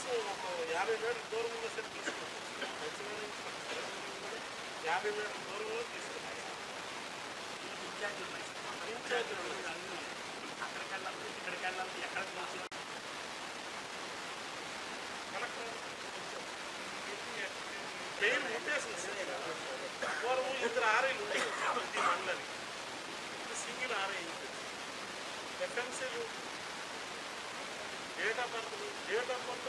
కనీసం ఒక యాభై మీటర్ల దూరం ఉన్నా సరే తీసుకుంటాం యాభై మీటర్ల దూరంలో తీసుకుంటాం ఇన్ఛార్జీలు ఉన్నారు. కలెక్టర్ జైలు ముట్టేసింది సార్. పూర్వం ఇద్దరు ఆర్ఐలు ఉండేవి మండలానికి single RI ఎఫ్ఎంసీలు date of birth date of birth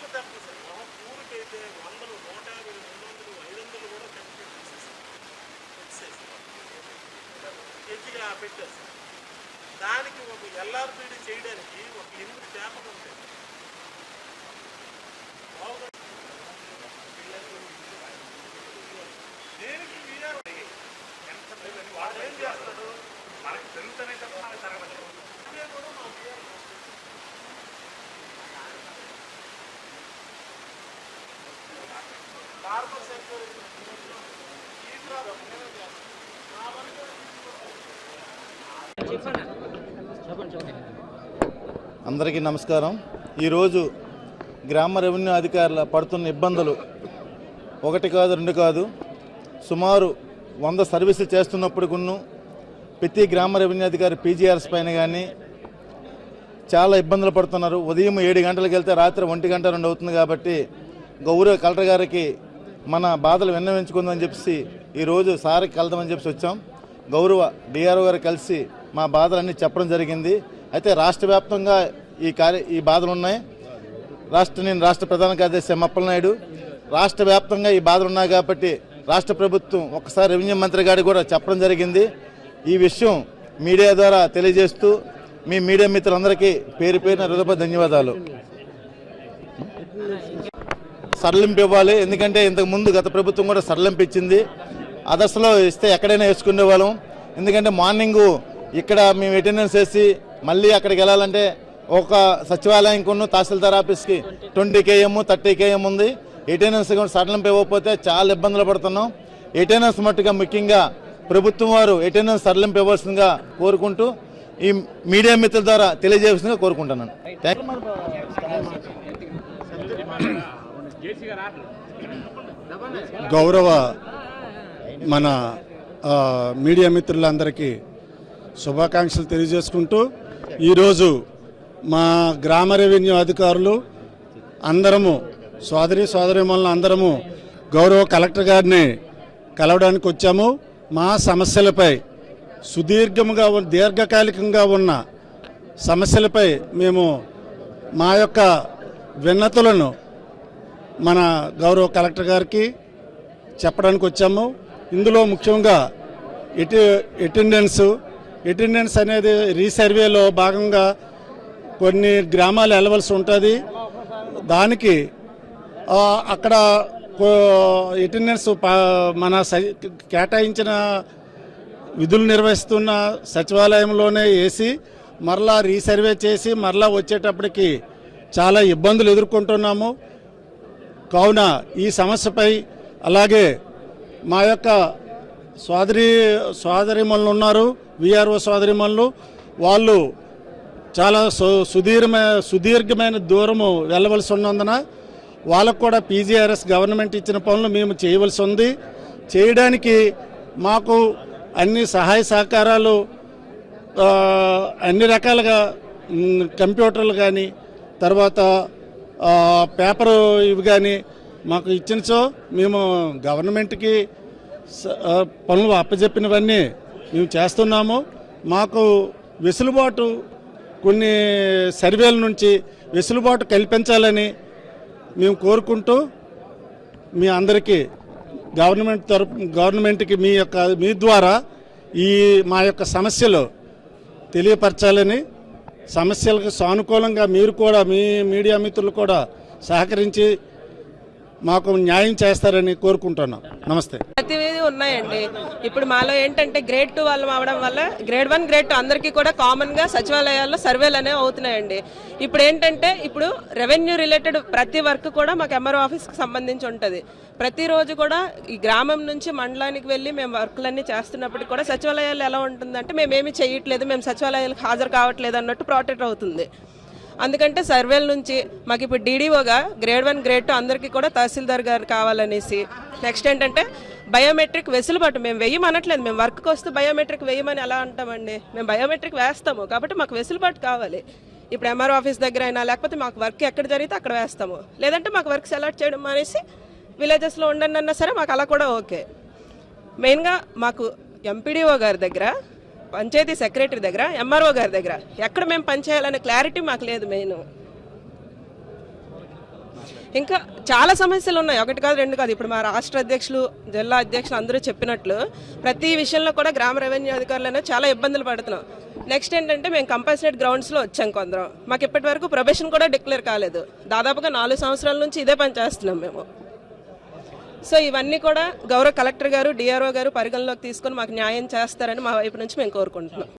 కుక్కల దెబ్బలు సార్ మా ఊరికైతే వందలు నూట యాభై రెండు వందలు ఐదు వందలు కూడా కంప్లీట్ చేసేసారు ఎత్తిగా పెట్టారు సార్ దానికి ఒక ఎల్ఆర్పిడి చేయడానికి ఒక ఎనిమిది పేపర్లు ఉంటాయి మామూలుగా దేనికి వీఆర్ ఎంత వాడు ఏం చేస్తాడు? మనకి పెరుగుతూనే తప్ప మనకి తరగదు కూడా మా వీఆర్ సెక్యూరిటీ అందరికీ నమస్కారం. ఈరోజు గ్రామ రెవెన్యూ అధికారుల పడుతున్న ఇబ్బందులు ఒకటి కాదు రెండు కాదు. సుమారు వంద సర్వీసులు చేస్తున్నప్పుడు ప్రతి గ్రామ రెవెన్యూ అధికారి పీజీఆర్ఎస్ పైన కానీ చాలా ఇబ్బందులు పడుతున్నారు. ఉదయం ఏడు గంటలకు వెళ్తే రాత్రి ఒంటి గంట రెండు అవుతుంది కాబట్టి గౌరవ కలెక్టర్ గారికి మన బాధలు విన్నవించుకుందామని చెప్పేసి ఈరోజు సార్కి కలుద్దామని చెప్పి వచ్చాం. గౌరవ డిఆర్ఓ గారు కలిసి మా బాధలన్నీ చెప్పడం జరిగింది. అయితే రాష్ట్ర వ్యాప్తంగా ఈ కార్య ఈ బాధలు ఉన్నాయి. రాష్ట్ర నేను రాష్ట్ర ప్రధాన కార్యదర్శి ఎం అప్పలనాయుడు. రాష్ట్ర వ్యాప్తంగా ఈ బాధలు ఉన్నాయి కాబట్టి రాష్ట్ర ప్రభుత్వం ఒకసారి రెవెన్యూ మంత్రి గారికి కూడా చెప్పడం జరిగింది. ఈ విషయం మీడియా ద్వారా తెలియజేస్తూ మీ మీడియా మిత్రులందరికీ పేరు పేరున హృదయ ధన్యవాదాలు. సడలింపు ఇవ్వాలి ఎందుకంటే ఇంతకు ముందు గత ప్రభుత్వం కూడా సడలింపు ఇచ్చింది అదర్స్లో ఇస్తే ఎక్కడైనా వేసుకునే వాళ్ళం. ఎందుకంటే మార్నింగ్ ఇక్కడ మేము అటెండెన్స్ వేసి మళ్ళీ అక్కడికి వెళ్ళాలంటే ఒక సచివాలయం కొను తహసీల్దార్ ఆఫీస్కి ట్వంటీ కేఎం థర్టీ కేఎం ఉంది. అటెండెన్స్ కూడా సడలింపు ఇవ్వకపోతే చాలా ఇబ్బందులు పడుతున్నాం. అటెండెన్స్ మట్టుగా ముఖ్యంగా ప్రభుత్వం వారు అటెండెన్స్ సడలింపు ఇవ్వాల్సిందిగా కోరుకుంటూ ఈ మీడియా మిత్రుల ద్వారా తెలియజేయాల్సిందిగా కోరుకుంటున్నాను. థ్యాంక్ గౌరవ మన మీడియా మిత్రులందరికీ శుభాకాంక్షలు తెలియజేసుకుంటూ ఈరోజు మా గ్రామ రెవెన్యూ అధికారులు అందరము సోదరి సోదరిమల్ని అందరము గౌరవ కలెక్టర్ గారిని కలవడానికి వచ్చాము. మా సమస్యలపై సుదీర్ఘముగా దీర్ఘకాలికంగా ఉన్న సమస్యలపై మేము మా యొక్క విన్నతులను మన గౌరవ కలెక్టర్ గారికి చెప్పడానికి వచ్చాము. ఇందులో ముఖ్యంగా ఎటి అటెండెన్స్ అటెండెన్స్ అనేది రీసర్వేలో భాగంగా కొన్ని గ్రామాలు వెళ్ళవలసి ఉంటుంది. దానికి అక్కడ అటెండెన్స్ మన కేటాయించిన విధులు నిర్వహిస్తున్న సచివాలయంలోనే వేసి మరలా రీసర్వే చేసి మరలా వచ్చేటప్పటికి చాలా ఇబ్బందులు ఎదుర్కొంటున్నాము. కావున ఈ సమస్యపై అలాగే మా యొక్క సోదరి సోదరిమణులు ఉన్నారు విఆర్ఓ సోదరిమణులు వాళ్ళు చాలా సు సుదీర్ఘమైన సుదీర్ఘమైన దూరము వెళ్ళవలసి ఉన్నందున వాళ్ళకు కూడా పీజీఆర్ఎస్ గవర్నమెంట్ ఇచ్చిన పనులు మేము చేయవలసి ఉంది. చేయడానికి మాకు అన్ని సహాయ సహకారాలు అన్ని రకాలుగా కంప్యూటర్లు కానీ తర్వాత పేపర్ ఇవి కానీ మాకు ఇచ్చినచో మేము గవర్నమెంట్కి పనులు అప్పచెప్పినవన్నీ మేము చేస్తున్నాము. మాకు వెసులుబాటు కొన్ని సర్వేల నుంచి వెసులుబాటు కల్పించాలని మేము కోరుకుంటూ మీ అందరికీ గవర్నమెంట్ తరపు గవర్నమెంట్కి మీ యొక్క మీ ద్వారా ఈ మా యొక్క సమస్యలు తెలియపరచాలని సమస్యలకు సానుకూలంగా మీరు కూడా మీ మీడియా మిత్రులు కూడా సహకరించి మాకు న్యాయం చేస్తారని కోరుకుంటున్నాం. నమస్తే. ప్రతిదీ ఉన్నాయండి. ఇప్పుడు మాలో ఏంటంటే గ్రేడ్ టూ వాళ్ళు అవడం వల్ల గ్రేడ్ వన్ గ్రేడ్ టూ అందరికీ కూడా కామన్గా సచివాలయాల్లో సర్వేలు అనేవి అవుతున్నాయండి. ఇప్పుడు ఏంటంటే ఇప్పుడు రెవెన్యూ రిలేటెడ్ ప్రతి వర్క్ కూడా మాకు ఎంఆర్ఓ ఆఫీస్కి సంబంధించి ఉంటుంది. ప్రతిరోజు కూడా ఈ గ్రామం నుంచి మండలానికి వెళ్ళి మేము వర్క్లన్నీ చేస్తున్నప్పటికీ కూడా సచివాలయాలు ఎలా ఉంటుందంటే మేము చేయట్లేదు మేము సచివాలయాలకు హాజరు కావట్లేదు అన్నట్టు ప్రొటెక్ట్ అవుతుంది. అందుకంటే సర్వేల నుంచి మాకు ఇప్పుడు డీడీఓగా గ్రేడ్ వన్ గ్రేడ్ టూ అందరికీ కూడా తహసీల్దార్ గారు కావాలనేసి నెక్స్ట్ ఏంటంటే బయోమెట్రిక్ వెసులుబాటు మేము వెయ్యమనట్లేదు మేము వర్క్కి వస్తే బయోమెట్రిక్ వేయమని ఎలా అంటామండి? మేము బయోమెట్రిక్ వేస్తాము కాబట్టి మాకు వెసులుబాటు కావాలి. ఇప్పుడు ఎంఆర్ ఆఫీస్ దగ్గర అయినా లేకపోతే మాకు వర్క్ ఎక్కడ జరిగితే అక్కడ వేస్తాము. లేదంటే మాకు వర్క్ సెలెక్ట్ చేయడం అనేసి విలేజెస్లో ఉండండి అన్నా సరే మాకు అలా కూడా ఓకే మెయిన్గా మాకు ఎంపీడీఓ గారి దగ్గర పంచాయతీ సెక్రటరీ దగ్గర ఎంఆర్ఓ గారి దగ్గర. ఎక్కడ మేము పనిచేయాలనే క్లారిటీ మాకు లేదు మెయిన్. ఇంకా చాలా సమస్యలు ఉన్నాయి. ఒకటి కాదు రెండు కాదు. ఇప్పుడు మా రాష్ట్ర అధ్యక్షులు జిల్లా అధ్యక్షులు అందరూ చెప్పినట్లు ప్రతి విషయంలో కూడా గ్రామ రెవెన్యూ అధికారులైనా చాలా ఇబ్బందులు పడుతున్నాం. నెక్స్ట్ ఏంటంటే మేము కంపల్సరీ గ్రౌండ్స్లో వచ్చాం కొందరం. మాకు ఇప్పటి వరకు ప్రొబేషన్ కూడా డిక్లేర్ కాలేదు. దాదాపుగా నాలుగు సంవత్సరాల నుంచి ఇదే పని చేస్తున్నాం మేము. సో ఇవన్నీ కూడా గౌరవ కలెక్టర్ గారు డిఆర్ఓ గారు పరిగణలోకి తీసుకొని మాకు న్యాయం చేస్తారని మా వైపు నుంచి మేము కోరుకుంటున్నాం.